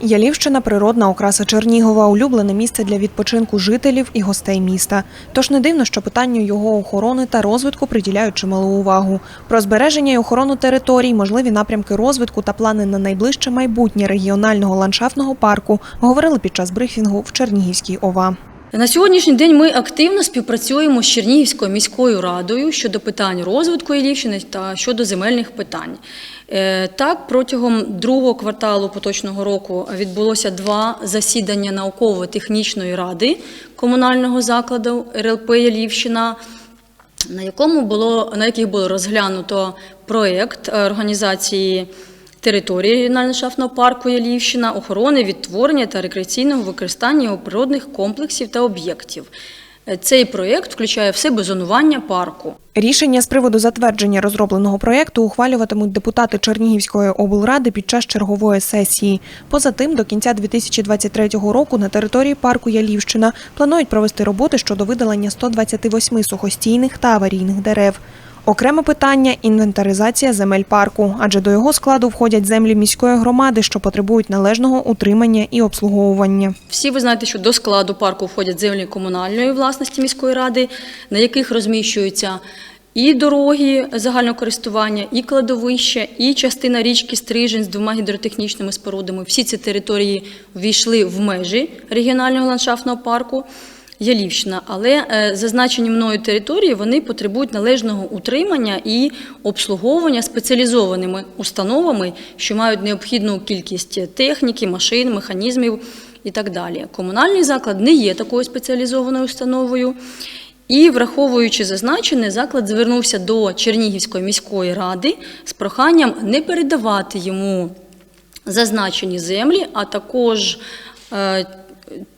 Ялівщина природна окраса Чернігова, улюблене місце для відпочинку жителів і гостей міста. Тож не дивно, що питанню його охорони та розвитку приділяють чималу увагу. Про збереження і охорону територій, можливі напрямки розвитку та плани на найближче майбутнє регіонального ландшафтного парку говорили під час брифінгу в Чернігівській ОВА. На сьогоднішній день ми активно співпрацюємо з Чернігівською міською радою щодо питань розвитку Іллівщини та щодо земельних питань. Е, Так, протягом другого кварталу поточного року відбулося два засідання науково-технічної ради комунального закладу РЛП Ялівщина, на якому було на яких було розглянуто проєкт організації території регіонального шафного парку Ялівщина, охорони, відтворення та рекреаційного використання його природних комплексів та об'єктів. Цей проєкт включає в себе зонування парку. Рішення з приводу затвердження розробленого проєкту ухвалюватимуть депутати Чернігівської облради під час чергової сесії. Поза тим, до кінця 2023 року на території парку Ялівщина планують провести роботи щодо видалення 128 сухостійних та аварійних дерев. Окреме питання інвентаризація земель парку, адже до його складу входять землі міської громади, що потребують належного утримання і обслуговування. Всі ви знаєте, що до складу парку входять землі комунальної власності міської ради, на яких розміщуються і дороги загального користування, і кладовища, і частина річки Стрижень з двома гідротехнічними спорудами. Всі ці території ввійшли в межі регіонального ландшафтного парку. Ялівщина, але е, зазначені мною території вони потребують належного утримання і обслуговування спеціалізованими установами, що мають необхідну кількість техніки, машин, механізмів і так далі. Комунальний заклад не є такою спеціалізованою установою. І, враховуючи зазначене, заклад звернувся до Чернігівської міської ради з проханням не передавати йому зазначені землі, а також е,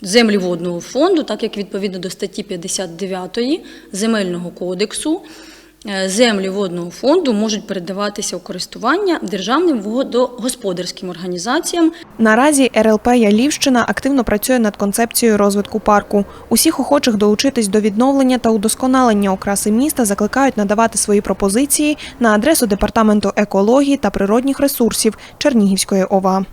землі водного фонду, так як відповідно до статті 59 Земельного кодексу. е, Землі водного фонду можуть передаватися у користування державним водогосподарським організаціям Наразі РЛП Ялівщина активно працює над концепцією розвитку парку. Усіх охочих долучитись до відновлення та удосконалення окраси міста закликають надавати свої пропозиції на адресу департаменту екології та природних ресурсів Чернігівської ОВА.